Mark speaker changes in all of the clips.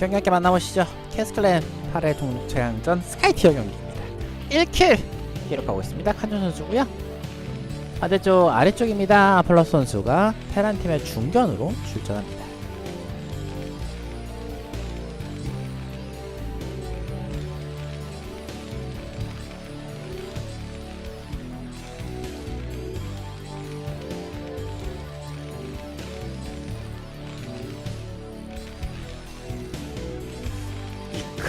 Speaker 1: 경기 함께 만나보시죠. 캐스클랜 8회 동체양전 스카이티어 경기입니다. 1킬 기록하고 있습니다. 칸존 선수고요. 반대쪽 아래쪽입니다. 아플러스 선수가 테란 팀의 중견으로 출전합니다.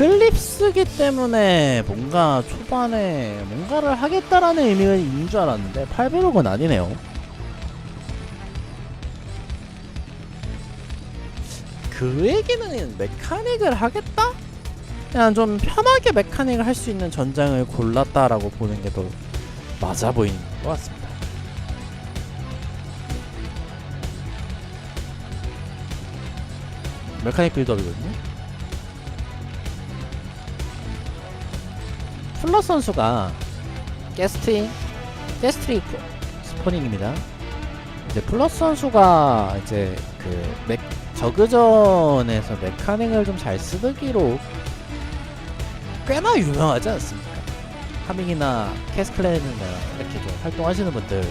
Speaker 1: 클립스기 때문에 뭔가 초반에 뭔가를 하겠다라는 있는 줄 알았는데 800억은 아니네요. 그 얘기는 메카닉을 하겠다? 그냥 좀 편하게 메카닉을 할 수 있는 전장을 골랐다라고 보는 게 더 맞아 보이는 것 같습니다. 메카닉 빌드업이거든요. 플러 선수가 게스트인 게스트리 스포닝입니다. 이제 플러스 선수가 이제 그 맥, 저그전에서 메카닉을 좀 잘 쓰기로 꽤나 유명하지 않습니까? 하밍이나 캐스클랜이나 이렇게 좀 활동하시는 분들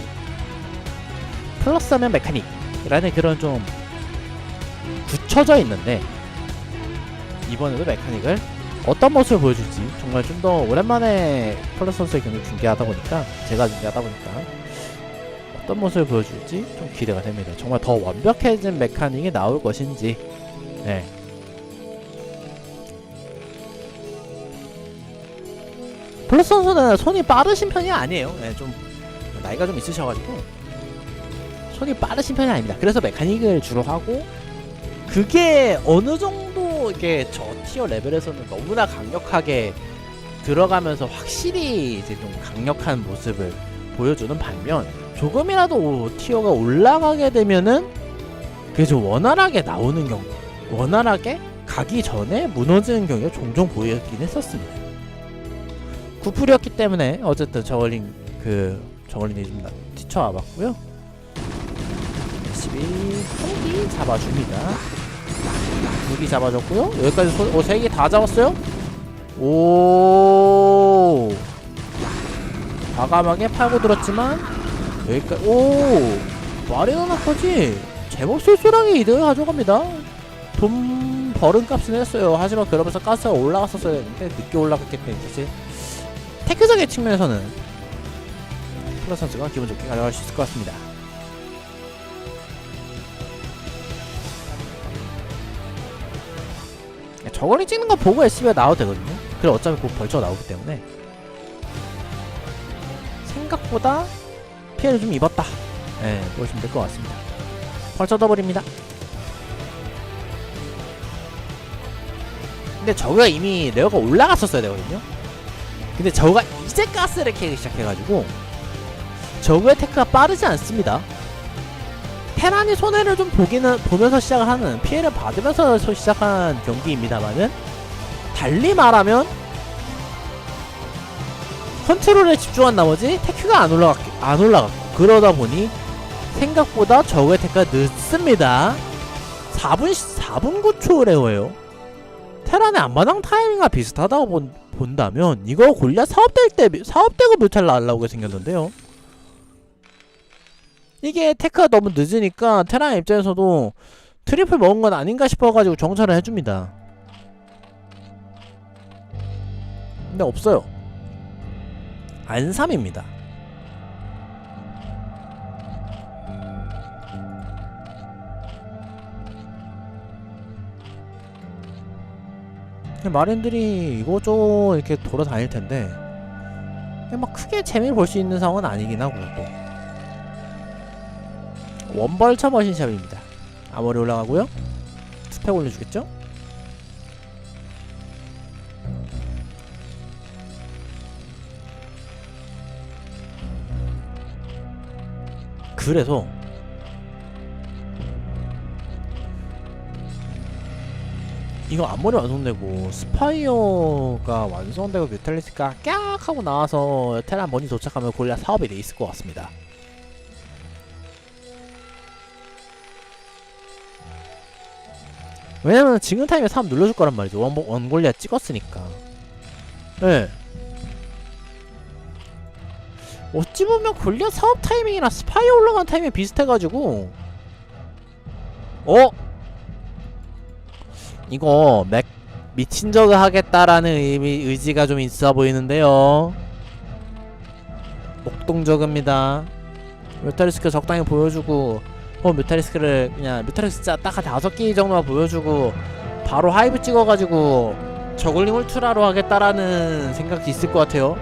Speaker 1: 플러스 하면 메카닉이라는 그런 좀 굳혀져 있는데 이번에도 메카닉을 어떤 모습을 보여줄지 정말 좀 더 오랜만에 플러스 선수의 경기 중계하다 보니까 제가 중계하다 보니까 어떤 모습을 보여줄지 좀 기대가 됩니다. 정말 더 완벽해진 메카닉이 나올 것인지 네. 플러스 선수는 손이 빠르신 편이 아니에요. 네, 좀 나이가 좀 있으셔가지고 손이 빠르신 편이 아닙니다. 그래서 메카닉을 주로 하고 그게 어느 정도 이게 저 티어 레벨에서는 너무나 강력하게 들어가면서 확실히 이제 좀 강력한 모습을 보여주는 반면 조금이라도 티어가 올라가게 되면은 그게 좀 원활하게 나오는 경우 원활하게 가기 전에 무너지는 경우가 종종 보이긴 했었습니다. 구풀이었기 때문에 어쨌든 저걸링 그 저걸링이 좀 뛰쳐와봤고요. SCB 한기 잡아줍니다. 두기 잡아줬고요. 여기까지 소, 어, 세개 다 잡았어요? 오. 과감하게 파고 들었지만 여기까지 오 마리오나까지 제법 쏠쏠하게 이득을 가져갑니다. 돈 버는 값은 했어요. 하지만 그러면서 가스가 올라갔었어야 했는데 늦게 올라갔기 때문에 사실 테크적인 측면에서는 플러 선수가 기분 좋게 가져갈 수 있을 것 같습니다. 저거리 찍는 거 보고 SB가 나와도 되거든요. 그래 어차피 곧 벌쳐 나오기 때문에 생각보다 피해를 좀 입었다. 예, 네, 보시면 될 것 같습니다. 벌쳐 더블입니다. 근데 저가 이미 레어가 올라갔었어야 되거든요. 근데 저가 이제 가스를 캐기 시작해가지고 저거의 테크가 빠르지 않습니다. 테란이 손해를 좀 보기는 보면서 시작을 하는 피해를 받으면서 시작한 경기입니다만은 달리 말하면 컨트롤에 집중한 나머지 테크가 안 올라갔 안 올라갔고 그러다 보니 생각보다 저거의 테크가 늦습니다. 4분 4분 9초 레어예요. 테란의 앞마당 타이밍과 비슷하다고 본, 본다면 이거 골리앗 사업될 때 사업되고 뮤탈 날라오게 생겼는데요. 이게 테크가 너무 늦으니까 테란 입장에서도 트리플 먹은 건 아닌가 싶어가지고 정찰을 해줍니다. 근데 없어요. 안삼입니다. 마린들이 이거저거 이렇게 돌아다닐 텐데 막 크게 재미를 볼 수 있는 상황은 아니긴 하고 또 원벌처 머신샵입니다. 아머리 올라가고요. 스펙 올려주겠죠? 그래서 이거 앞머리 완성되고 스파이어가 완성되고 뮤탈리스가 깍 하고 나와서 테란 머니 도착하면 골리앗 사업이 돼 있을 것 같습니다. 왜냐면 지금 타임에 3 눌러줄 거란 말이죠. 원, 원골리아 찍었으니까. 예. 어찌 보면 골리아 사업 타이밍이랑 스파이 올라간 타이밍이 비슷해가지고 어? 이거 맥 미친 적을 하겠다라는 의미, 의지가 좀 있어 보이는데요 목동적입니다 뮤타리스크 적당히 보여주고 어 뮤타리스크를 그냥 진짜 딱한 다섯 개 정도만 보여주고 바로 하이브 찍어가지고 저글링 울트라로 하겠다라는 생각이 있을 것 같아요.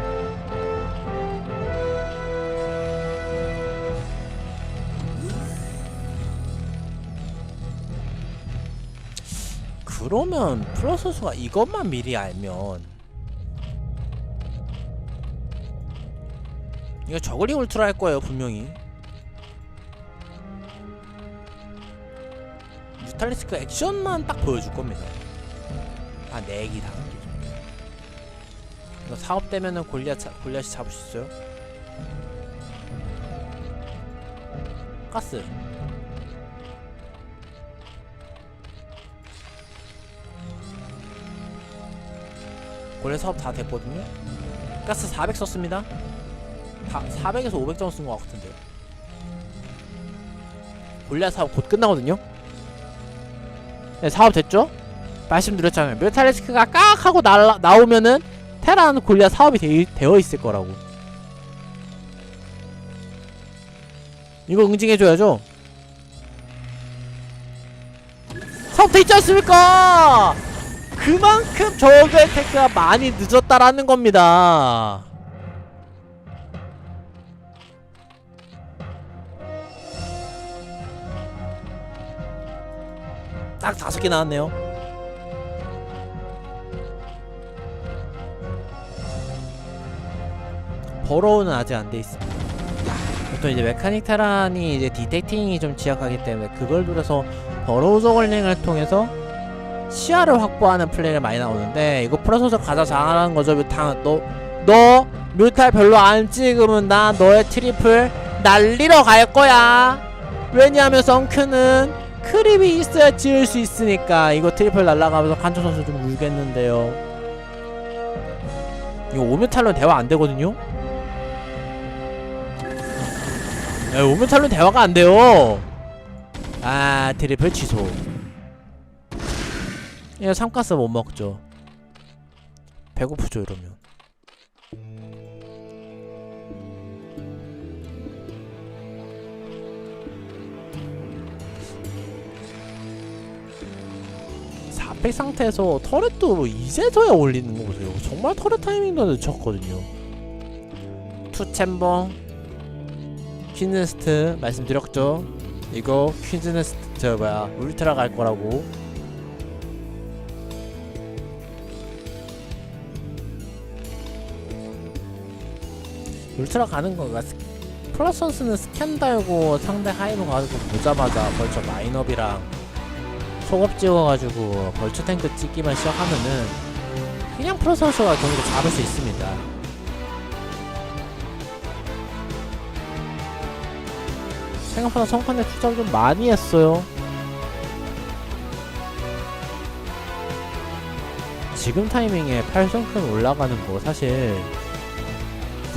Speaker 1: 그러면 프로 선수가 이것만 미리 알면 이거 저글링 울트라 할 거예요 분명히 뮤탈리스크 액션만 딱 보여줄 겁니다. 아 4기 다 이거 사업 되면은 골리앗 차- 골리앗이 잡을 수 있어요? 가스. 골리앗 사업 다 됐거든요? 가스 400 썼습니다. 다 400에서 500 정도 쓴 것 같은데요 골리앗 사업 곧 끝나거든요 네, 사업 됐죠? 말씀드렸잖아요. 뮤탈리스크가 깍 하고 날라, 나오면은 테란 골리앗 사업이 되, 되어 있을 거라고. 이거 응징해줘야죠. 사업 돼 있지 않습니까? 그만큼 저그의 테크가 많이 늦었다라는 겁니다. 딱 다섯 개 나왔네요. 버로우는 아직 안 돼 있습니다. 보통 이제 메카닉 테란이 이제 디텍팅이 좀 취약하기 때문에 그걸 노려서 버로우 저글링을 통해서 시야를 확보하는 플레이가 많이 나오는데 이거 프로서서 가장 잘하는 거죠. 당, 너, 너 뮤탈 별로 안 찍으면 나 너의 트리플 날리러 갈 거야. 왜냐하면 썬크는 크립이 있어야 지을 수 있으니까 이거 트리플 날라가면서 칸초 선수 좀 울겠는데요. 이거 오면탈론 대화 안 되거든요. 야, 오면탈론 대화가 안 돼요. 아 트리플 취소. 이거 삼가스 못 먹죠. 배고프죠 이러면. 백 상태에서 터렛도 이제서야 올리는 거 보세요. 정말 터렛 타이밍도 늦췄거든요. 투 챔버 퀸즈네스트 말씀드렸죠. 이거 퀸즈네스트 저 뭐야 울트라 갈 거라고. 울트라 가는 거가 플러스 선수는 스캔 달고 상대 하이로 가서 보자마자 벌써 마인업이랑 속업 찍어가지고 벌처 탱크 찍기만 시작하면은 그냥 프로 선수가 경기를 잡을 수 있습니다. 생각보다 성판에 투자를 좀 많이 했어요. 지금 타이밍에 8성큰 올라가는 거 사실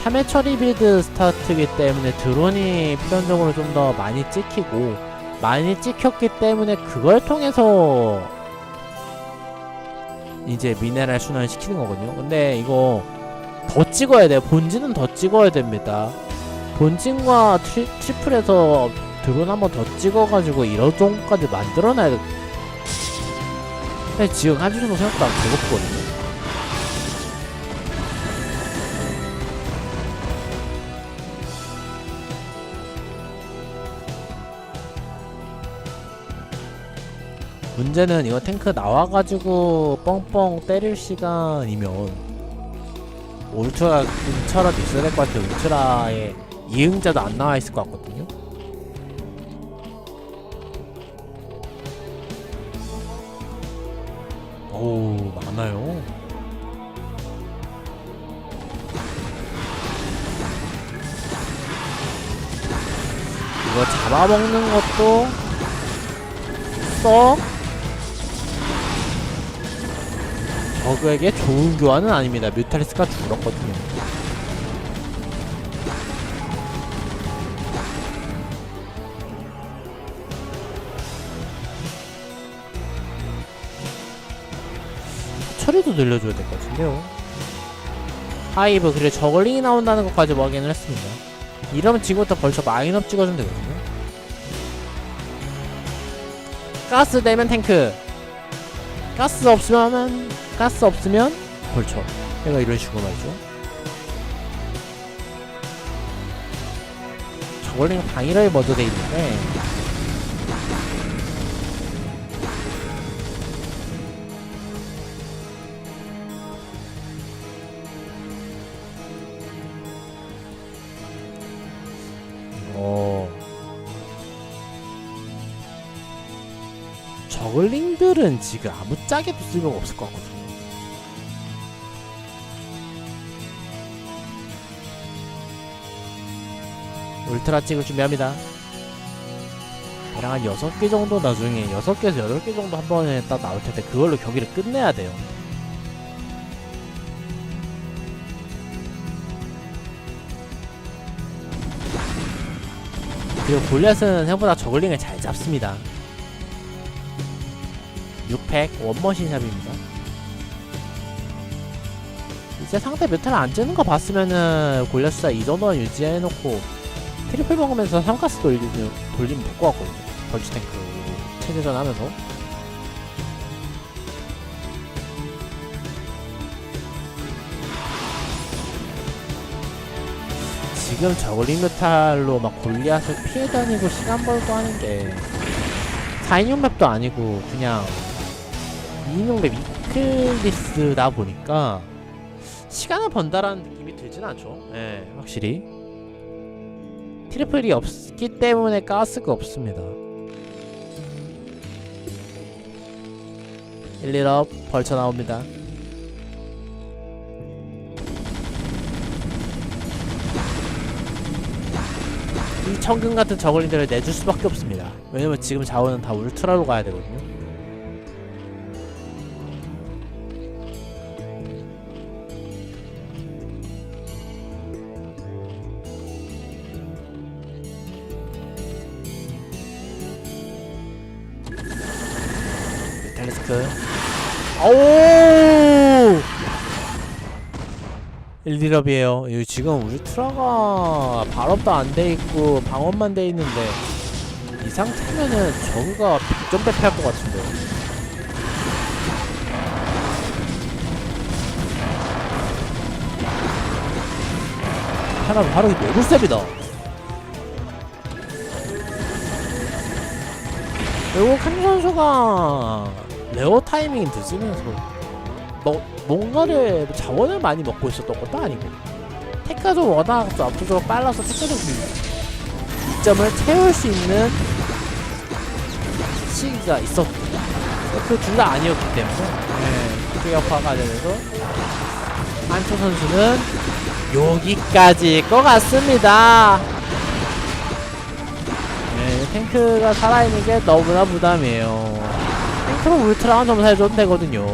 Speaker 1: 3회 처리 빌드 스타트이기 때문에 드론이 필연적으로 좀 더 많이 찍히고 많이 찍혔기 때문에 그걸 통해서 이제 미네랄 순환 시키는 거거든요. 근데 이거 더 찍어야 돼요. 본진은 더 찍어야 됩니다. 본진과 트리, 트리플에서 드론 한번 더 찍어가지고 이런 정도까지 만들어놔야 돼. 근데 지금 한주 정도 생각보다 배고프거든요. 문제는 이거 탱크 나와가지고 뻥뻥 때릴 시간이면 울트라 울트라도 있어야 될 것 같아요. 울트라에 이응자도 안 나와 있을 것 같거든요. 오 많아요. 이거 잡아먹는 것도 썩 저그에게 좋은 교환은 아닙니다. 뮤탈리스가 줄었거든요. 처리도 늘려줘야 될 것 같은데요. 하이브 그래 저글링이 나온다는 것까지 뭐 확인을 했습니다. 이러면 지금부터 벌써 마인업 찍어주면 되거든요. 가스 되면 탱크. 가스 없으면 가스 없으면 벌쳐. 얘가 이런 식으로 말이죠. 저걸링 방위를 먼저 돼 있는데 저글링들은 지금 아무짝에도 쓸모가 없을 것 같거든요. 울트라 찍을 준비합니다. 대략 한 6개 정도 나중에 6개에서 8개 정도 한 번에 딱 나올 텐데 그걸로 경기를 끝내야 돼요. 그리고 골렛은 생각보다 저글링을 잘 잡습니다. 6팩 원머신 샵입니다. 이제 상대 메탈 안 찌는 거 봤으면은 골렛수가 이 정도는 유지해놓고 트리플 먹으면서 삼가스 돌리면 돌리면 될 것 같거든요. 벌치 탱크 체제전 하면서 지금 저글링 메탈로 막 골리앗을 피해 다니고 시간 벌고 하는 게 4인용 맵도 아니고 그냥 2인용 맵 이클리스다 보니까 시간을 번다라는 느낌이 들진 않죠. 예, 확실히. 트리플이 없기 때문에 가스가 없습니다. 1, 1업 벌쳐 나옵니다. 이 천금 같은 저글링들을 내줄 수밖에 없습니다. 왜냐면 지금 자원은 다 울트라로 가야 되거든요. 오! 1디럽이에요. 이거 지금 울트라가 발업도 안 돼 있고 방어만 돼 있는데 이 상태면은 저그가 100점 배패할 것 같은데. 하나 바로 내구셉이다. 그리고 칸 선수가 레어 타이밍이 늦으면서 뭐 뭔가를 자원을 많이 먹고 있었던 것도 아니고 테크도 워낙 좀 압도적으로 빨라서 테크도 그 이점을 채울 수 있는 시기가 있었고 그둘 다 아니었기 때문에 네, 투격화가 되면서 한초 선수는 여기까지일 것 같습니다. 네, 탱크가 살아있는 게 너무나 부담이에요. 탱크로 울트라만 좀 해줘도 되거든요.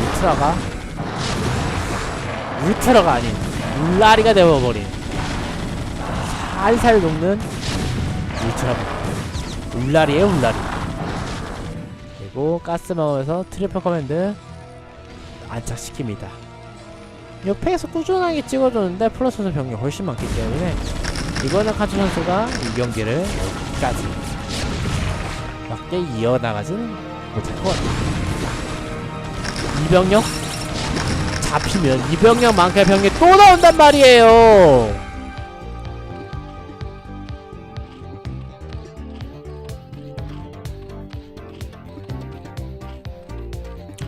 Speaker 1: 울트라가 울트라가 아닌 울라리가 되어버린 살살 녹는 울트라 울라리의 울라리. 그리고 가스마우에서 트리플 커맨드 안착시킵니다. 옆에서 꾸준하게 찍어줬는데 플러스는 병력이 훨씬 많기 때문에 이거는 카츠 선수가 이 경기를 여기까지 맞게 이어나가지는 못할 것 같아요. 이병력 잡히면 이병력만큼의 병력이 또 나온단 말이에요.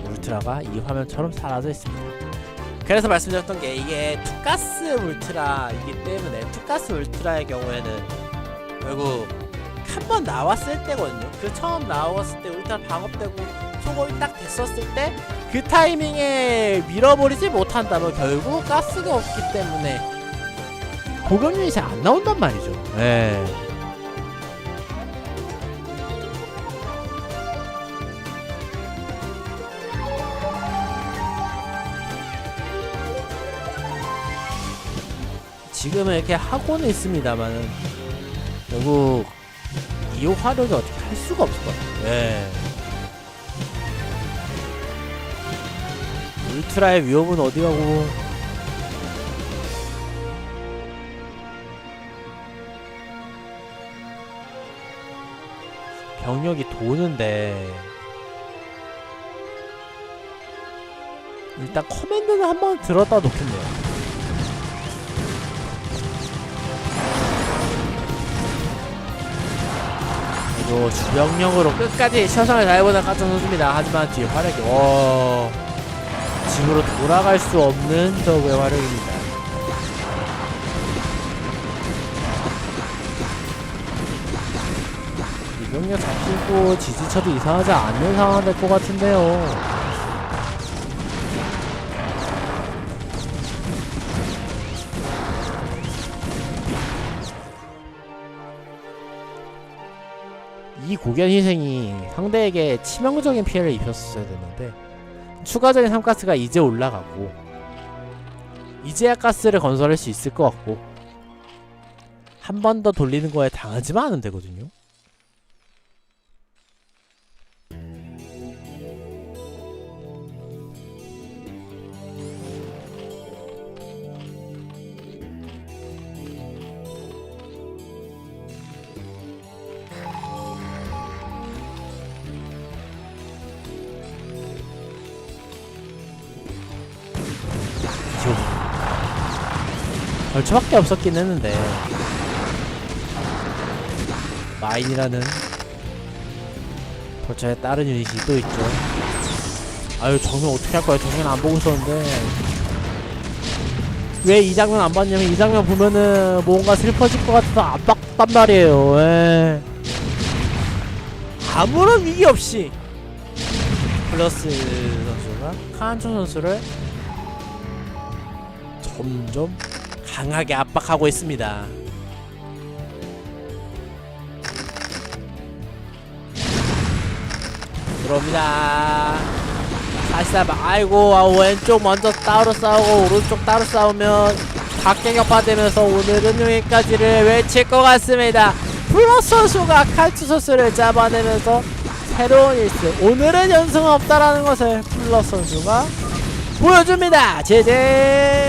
Speaker 1: 울트라가 이 화면처럼 사라져 있습니다. 그래서 말씀드렸던 게 이게 투가스 울트라이기 때문에 투가스 울트라의 경우에는
Speaker 2: 결국 한 번 나왔을 때거든요. 그 처음 나왔을 때 울타 방업되고 소금이 딱 됐었을 때 그 타이밍에 밀어버리지 못한다면 결국 가스가 없기 때문에
Speaker 1: 고경률이 잘 안 나온단 말이죠. 네.
Speaker 2: 지금은 이렇게 하고는 있습니다만은 결국 이 화력이 어떻게 할 수가 없을 것 같아요. 예. 울트라의 위협은 어디 가고 병력이 도는데 일단 커맨드는 한 번 들었다 놓겠네요. 주력력으로 끝까지 최선을 다해보는 깜짝 선수입니다. 하지만 뒤에 화력이 와 집으로 돌아갈 수 없는 적의 화력입니다. 이병력 잡히고 지지쳐도 이상하지 않는 상황 될 것 같은데요. 이 고견 희생이 상대에게 치명적인 피해를 입혔어야 됐는데 추가적인 삼가스가 이제 올라가고 이제야 가스를 건설할 수 있을 것 같고 한 번 더 돌리는 거에 당하지만 않으면 되거든요. 벌초밖에 없었긴 했는데 마인이라는 벌초에 다른 유닛이 또 있죠. 아유 정면 어떻게 할 거야? 정면 안 보고 있었는데 왜 이 장면 안 봤냐면 이 장면 보면은 뭔가 슬퍼질 것 같아서 안 봤단 말이에요. 예. 아무런 위기 없이 플러스 선수가 카한초 선수를 점점 강하게 압박하고 있습니다. 들어옵니다. 한번 아이고 아, 왼쪽 먼저 따로 싸우고 오른쪽 따로 싸우면 각계격파되면서 오늘은 여기까지를 외칠 것 같습니다. 플러스 선수가 칼투 선수를 잡아내면서 새로운 일스 오늘은 연승 없다라는 것을 플러스 선수가 보여줍니다. 제제